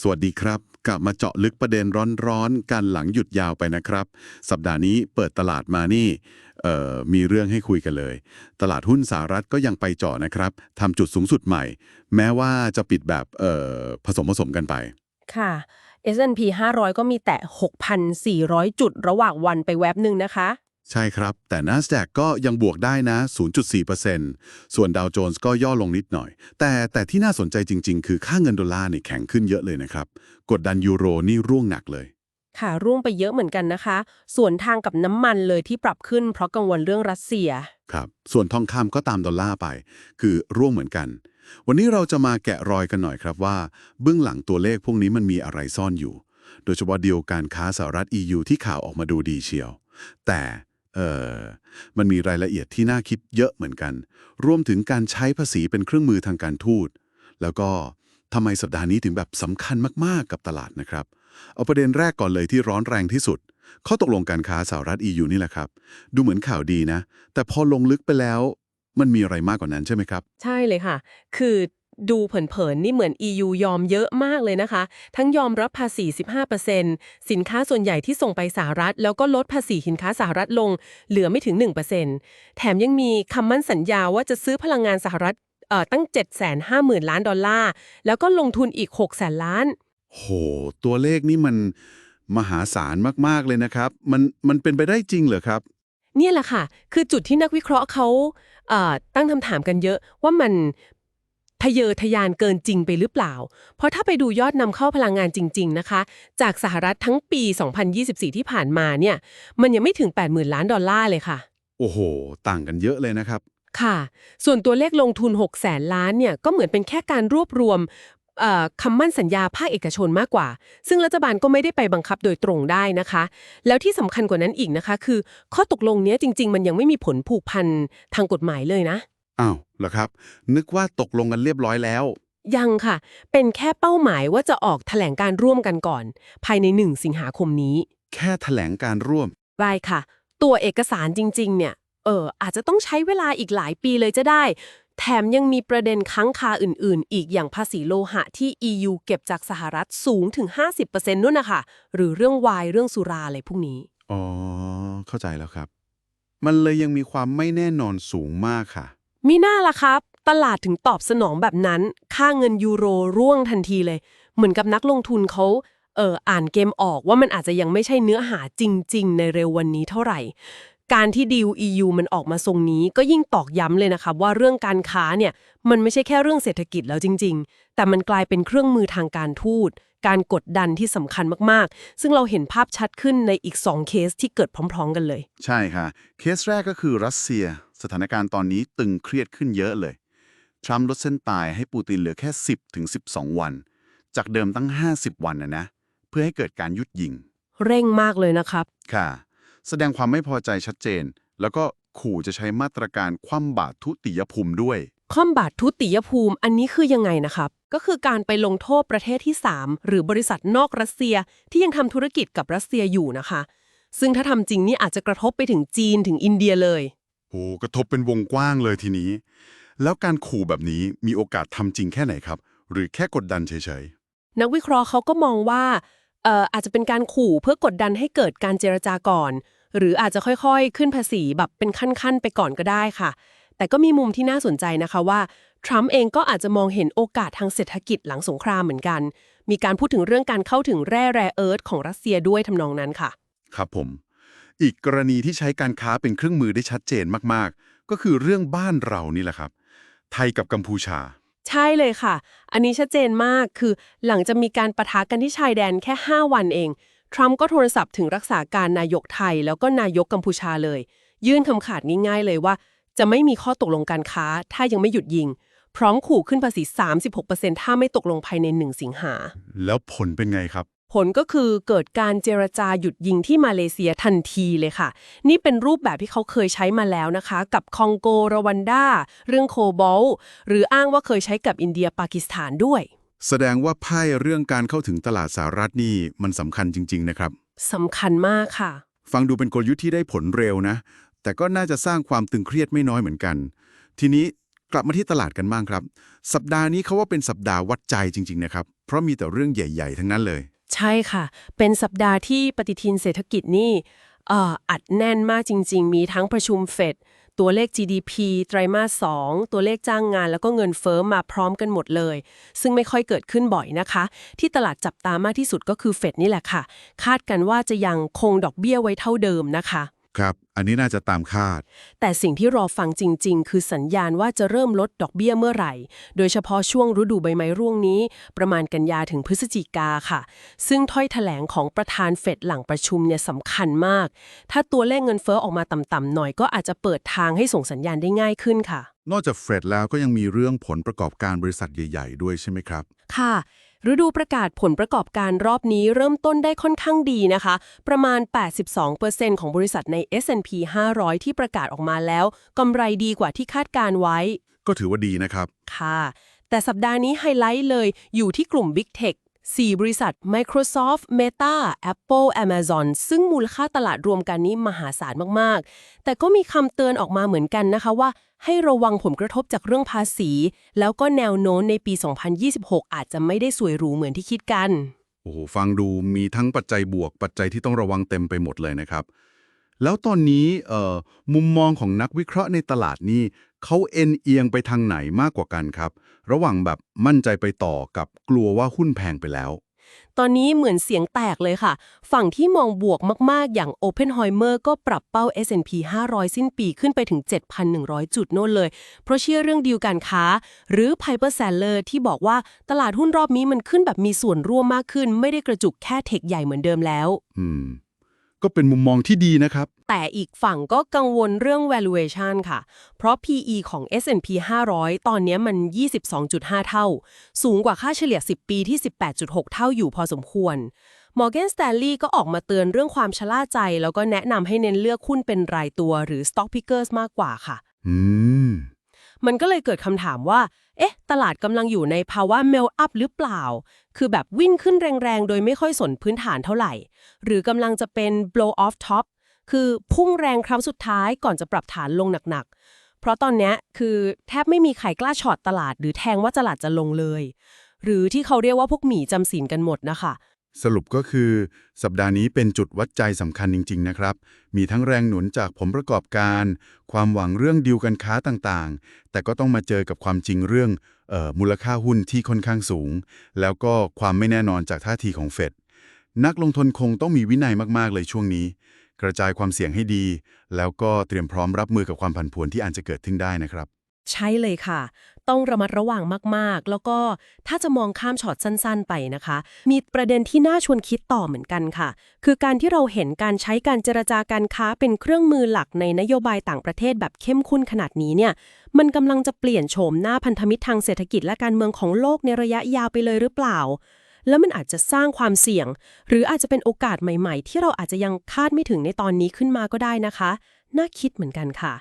สวัสดีครับ กลับมาเจาะลึกประเด็นร้อนๆกันหลังหยุดยาวไปนะครับ สัปดาห์นี้เปิดตลาดมานี่มีเรื่องให้คุยกันเลย ตลาดหุ้นสหรัฐก็ยังไปเจาะนะครับทำจุดสูงสุดใหม่ แม้ว่าจะปิดแบบผสมผสมกันไป ค่ะ S&P 500 ก็มีแต่6,400 จุดระหว่างวันไปแวบหนึ่งนะคะ ใช่ครับ แต่ NASDAQ ก็ยังบวกได้นะ 0.4%ส่วนดาวโจนส์ก็ย่อลงนิดหน่อย แต่แต่ที่น่าสนใจจริง ๆ คือค่าเงินดอลลาร์นี่แข็งขึ้นเยอะเลยนะครับ กดดันยูโรนี่ร่วงหนักเลย ค่ะร่วงไปเยอะเหมือนกันนะคะ ส่วนทางกับน้ำมันเลยที่ปรับขึ้นเพราะกังวลเรื่องรัสเซีย ครับ ส่วนทองคำก็ตามดอลลาร์ไป คือร่วงเหมือนกัน วันนี้เราจะมาแกะรอยกันหน่อยครับว่า เบื้องหลังตัวเลขพวกนี้มันมีอะไรซ่อนอยู่ โดยเฉพาะดีลการค้าสหรัฐ EU ที่ข่าวออกมาดูดีเชียว แต่ เออมันมีรายละเอียดที่น่าคิดเยอะเหมือนกัน รวมถึงการใช้ภาษีเป็นเครื่องมือทางการทูต แล้วก็ทำไมสัปดาห์นี้ถึงแบบสำคัญมากๆกับตลาดนะครับ เอาประเด็นแรกก่อนเลยที่ร้อนแรงที่สุด ข้อตกลงการค้าสหรัฐ EU นี่แหละครับ ดูเหมือนข่าวดีนะ แต่พอลงลึกไปแล้ว มันมีอะไรมากกว่านั้นใช่ไหมครับ ใช่เลยค่ะ คือ ดูเผินๆ นี่เหมือน EU ยอมเยอะมากเลยนะคะ ทั้งยอมรับภาษี 15%สินค้าส่วนใหญ่ที่ส่งไปสหรัฐ แล้วก็ลดภาษีสินค้าสหรัฐลง เหลือไม่ถึง 1%แถมยังมีคำมั่นสัญญาว่าจะซื้อพลังงานสหรัฐเอ่อตั้ง 750,000 ล้านดอลลาร์ แล้วก็ลงทุนอีก 600,000ล้าน โห ตัวเลขนี่มันมหาศาลมาก ๆ เลยนะครับ มันมันเป็นไปได้จริงเหรอครับ เนี่ยแหละค่ะ คือจุดที่นักวิเคราะห์เขาเอ่อตั้งคำถามกันเยอะว่ามัน ทะเยอทะยานเกินจริงไปหรือเปล่า เพราะถ้าไปดูยอดนำเข้าพลังงานจริง ๆ นะคะ จากสหรัฐทั้งปี 2024 ที่ผ่านมาเนี่ย มันยังไม่ถึง 80,000 ล้านดอลลาร์เลยค่ะ โอ้โห ต่างกันเยอะเลยนะครับ ค่ะ ส่วนตัวเลขลงทุน6แสนล้านเนี่ย ก็เหมือนเป็นแค่การรวบรวมเอ่อคำมั่นสัญญาภาคเอกชนมากกว่า ซึ่งรัฐบาลก็ไม่ได้ไปบังคับโดยตรงได้นะคะ แล้วที่สำคัญกว่านั้นอีกนะคะ คือ ข้อตกลงเนี้ยจริง ๆ มันยังไม่มีผลผูกพันทางกฎหมายเลยนะ อ้าวเหรอครับ นึกว่าตกลงกันเรียบร้อยแล้ว ยังค่ะ เป็นแค่เป้าหมายว่าจะออกแถลงการร่วมกันก่อน ภายใน 1 สิงหาคมนี้แค่แถลงการร่วมรายค่ะ ตัวเอกสารจริง ๆ เนี่ย เออ อาจจะต้องใช้เวลาอีกหลายปีเลยจะได้ แถมยังมีประเด็นค้างคาอื่น ๆ อีกอย่างภาษีโลหะที่ EU เก็บจากสหรัฐสูงถึง 50%นู่นนะคะ หรือเรื่องวายเรื่องสุราอะไรพวกนี้ อ๋อ เข้าใจแล้วครับ มันเลยยังมีความไม่แน่นอนสูงมากค่ะ มีหน้าล่ะครับ ตลาดถึงตอบสนองแบบนั้น ค่าเงินยูโรร่วงทันทีเลย เหมือนกับนักลงทุนเขาเอออ่านเกมออกว่ามันอาจจะยังไม่ใช่เนื้อหาจริง ๆ ในเร็ววันนี้เท่าไหร่ การที่ดีล EU มันออกมาทรงนี้ก็ยิ่งตอกย้ำเลยนะครับว่าเรื่องการค้าเนี่ยมันไม่ใช่แค่เรื่องเศรษฐกิจแล้วจริง ๆ แต่มันกลายเป็นเครื่องมือทางการทูต การกดดันที่สำคัญมากๆ ซึ่งเราเห็นภาพชัดขึ้นในอีก 2 เคสที่เกิดพร้อม ๆ กันเลย ใช่ค่ะ เคสแรกก็คือรัสเซีย สถานการณ์ตอนนี้ตึงเครียดขึ้นเยอะเลย ทรัมป์ลดเส้นตายให้ปูตินเหลือแค่ 10ถึง12 วัน จากเดิมตั้ง 50 วันนะนะเพื่อให้เกิดการหยุดยิง เร่งมากเลยนะครับค่ะ แสดงความไม่พอใจชัดเจน แล้วก็ขู่จะใช้มาตรการคว่ำบาตรทุติยภูมิด้วย คว่ำบาตรทุติยภูมิอันนี้คือยังไงนะครับ ก็คือการไปลงโทษประเทศที่ 3 หรือบริษัทนอกรัสเซียที่ยังทำธุรกิจกับรัสเซียอยู่นะคะ ซึ่งถ้าทำจริงนี่อาจจะกระทบไปถึงจีนถึงอินเดียเลยโหกระทบเป็นวงกว้างเลยทีนี้ แล้วการขู่แบบนี้มีโอกาสทำจริงแค่ไหนครับ หรือแค่กดดันเฉยนักวิเคราะห์เขาก็มองว่า เอ่ออาจจะเป็นการขู่เพื่อกดดันให้เกิดการเจรจาก่อน หรืออาจจะค่อยๆ ขึ้นภาษีแบบเป็นขั้นๆ ไปก่อนก็ได้ค่ะ แต่ก็มีมุมที่น่าสนใจนะคะว่าทรัมป์เองก็อาจจะมองเห็นโอกาสทางเศรษฐกิจหลังสงครามเหมือนกัน มีการพูดถึงเรื่องการเข้าถึงแร่แร่เอิร์ธของรัสเซียด้วยทำนองนั้นค่ะ ครับผม อีกกรณีที่ใช้การค้าเป็นเครื่องมือได้ชัดเจนมากๆ ก็คือเรื่องบ้านเรานี่แหละครับ ไทยกับกัมพูชา ใช่เลยค่ะ อันนี้ชัดเจนมากคือหลังจะมีการประทะกันที่ชายแดนแค่ 5 วันเอง ทรัมป์ก็โทรศัพท์ถึงรักษาการนายกไทย แล้วก็นายกกัมพูชาเลย ยื่นคำขาดง่ายๆเลยว่า จะไม่มีข้อตกลงการค้า ถ้ายังไม่หยุดยิง พร้อมขู่ขึ้นภาษี 36%ถ้าไม่ตกลงภายใน 1 สิงหา แล้วผลเป็นไงครับ ผลก็คือเกิดการเจรจาหยุดยิงที่มาเลเซียทันทีเลยค่ะ นี่เป็นรูปแบบที่เขาเคยใช้มาแล้วนะคะ กับคองโกรวันดาเรื่องโคบอลต์หรืออ้างว่าเคยใช้กับอินเดียปากีสถานด้วย แสดงว่าไพ่เรื่องการเข้าถึงตลาดสหรัฐนี่มันสำคัญจริง ๆ นะครับสำคัญมากค่ะ ฟังดูเป็นกลยุทธ์ที่ได้ผลเร็วนะ แต่ก็น่าจะสร้างความตึงเครียดไม่น้อยเหมือนกัน ทีนี้กลับมาที่ตลาดกันบ้างครับ สัปดาห์นี้เขาว่าเป็นสัปดาห์วัดใจจริง ๆ นะครับ เพราะมีแต่เรื่องใหญ่ ๆ ทั้งนั้นเลย ใช่ค่ะ เป็นสัปดาห์ที่ปฏิทินเศรษฐกิจนี่อัดแน่นมากจริง ๆ มีทั้งประชุมเฟดตัวเลข GDP ไตรมาส 2 ตัวเลขจ้างงานแล้วก็เงินเฟ้อมาพร้อมกันหมดเลย ซึ่งไม่ค่อยเกิดขึ้นบ่อยนะคะ ที่ตลาดจับตามากที่สุดก็คือเฟดนี่แหละค่ะ คาดกันว่าจะยังคงดอกเบี้ยไว้เท่าเดิมนะคะ ครับ อันนี้น่าจะตามคาด แต่สิ่งที่รอฟังจริง ๆ คือสัญญาณว่าจะเริ่มลดดอกเบี้ยเมื่อไหร่ โดยเฉพาะช่วงฤดูใบไม้ร่วงนี้ ประมาณกันยาถึงพฤศจิกาค่ะ ซึ่งถ้อยแถลงของประธานเฟดหลังประชุมเนี่ยสำคัญมาก ถ้าตัวเลขเงินเฟ้อออกมาต่ำๆหน่อยก็อาจจะเปิดทางให้ส่งสัญญาณได้ง่ายขึ้นค่ะ นอกจากเฟดแล้วก็ยังมีเรื่องผลประกอบการบริษัทใหญ่ ๆ ด้วยใช่ไหมครับ ค่ะ ฤดูประกาศผลประกอบการรอบนี้เริ่มต้นได้ค่อนข้างดีนะคะ ประมาณ 82%ของบริษัทใน S&P 500 ที่ประกาศออกมาแล้วกำไรดีกว่าที่คาดการไว้ ก็ถือว่าดีนะครับ ค่ะ แต่สัปดาห์นี้ไฮไลท์เลยอยู่ที่กลุ่ม Big Tech 4 บริษัท Microsoft Meta Apple Amazon ซึ่งมูลค่าตลาดรวมกันนี้มหาศาลมาก ๆ แต่ก็มีคำเตือนออกมาเหมือนกันนะคะว่า ให้ระวังผลกระทบจากเรื่องภาษี แล้วก็แนวโน้มในปี 2026 อาจจะไม่ได้สวยหรูเหมือนที่คิดกัน โอ้โห ฟังดูมีทั้งปัจจัยบวก ปัจจัยที่ต้องระวังเต็มไปหมดเลยนะครับ แล้วตอนนี้เอ่อมุมมองของนักวิเคราะห์ในตลาดนี่ เขาเอ็นเอียงไปทางไหนมากกว่ากันครับ ระหว่างแบบมั่นใจไปต่อกับกลัวว่าหุ้นแพงไปแล้ว ตอนนี้เหมือนเสียงแตกเลยค่ะ ฝั่งที่มองบวกมาก ๆ อย่าง Oppenheimer ก็ปรับเป้า S&P 500 สิ้นปีขึ้นไปถึง 7,100 จุดโน่นเลย เพราะเชื่อเรื่องดีลการค้า หรือ Piper Sandler ที่บอกว่าตลาดหุ้นรอบนี้มันขึ้นแบบมีส่วนร่วมมากขึ้น ไม่ได้กระจุกแค่เทคใหญ่เหมือนเดิมแล้ว อืม ก็เป็นมุมมองที่ดีนะครับ แต่อีกฝั่งก็กังวลเรื่อง valuation ค่ะ เพราะ PE ของ S&P 500 ตอนนี้มัน 22.5 เท่า สูงกว่าค่าเฉลี่ย 10 ปีที่ 18.6 เท่าอยู่พอสมควร Morgan Stanley ก็ออกมาเตือนเรื่องความชะล่าใจ แล้วก็แนะนำให้เน้นเลือกหุ้นเป็นรายตัวหรือ stock pickers มากกว่าค่ะ อืม มันก็เลยเกิดคำถามว่า เอ๊ะ ตลาดกำลังอยู่ในภาวะ melt up หรือเปล่า คือแบบวิ่งขึ้นแรงๆ โดยไม่ค่อยสนพื้นฐานเท่าไหร่ หรือกำลังจะเป็น blow off top คือพุ่งแรงครั้งสุดท้ายก่อนจะปรับฐานลงหนักๆ เพราะตอนเนี้ยคือแทบไม่มีใครกล้าช็อตตลาด หรือแทงว่าตลาดจะลงเลย หรือที่เขาเรียกว่าพวกหมีจำศีลกันหมดนะคะ สรุปก็คือ สัปดาห์นี้เป็นจุดวัดใจสำคัญจริง ๆ นะครับ มีทั้งแรงหนุนจากผลประกอบการ ความหวังเรื่องดีลการค้าต่างๆ แต่ก็ต้องมาเจอกับความจริงเรื่องออมูลค่าหุ้นที่ค่อนข้างสูง แล้วก็ความไม่แน่นอนจากท่าทีของเฟดนักลงทุนคงต้องมีวินัยมากๆเลยช่วงนี้ กระจายความเสี่ยงให้ดี แล้วก็เตรียมพร้อมรับมือกับความผันผวนที่อาจจะเกิดขึ้นได้นะครับ ใช่เลยค่ะ ต้องระมัดระวังมากๆ แล้วก็ถ้าจะมองข้ามช็อตสั้นๆ ไปนะคะ มีประเด็นที่น่าชวนคิดต่อเหมือนกันค่ะ คือการที่เราเห็นการใช้การเจรจาการค้าเป็นเครื่องมือหลักในนโยบายต่างประเทศแบบเข้มข้นขนาดนี้เนี่ย มันกำลังจะเปลี่ยนโฉมหน้าพันธมิตรทางเศรษฐกิจและการเมืองของโลกในระยะยาวไปเลยหรือเปล่า แล้วมันอาจจะสร้างความเสี่ยง หรืออาจจะเป็นโอกาสใหม่ ๆ ที่เราอาจจะยังคาดไม่ถึงในตอนนี้ขึ้นมาก็ได้นะคะ น่าคิดเหมือนกันค่ะ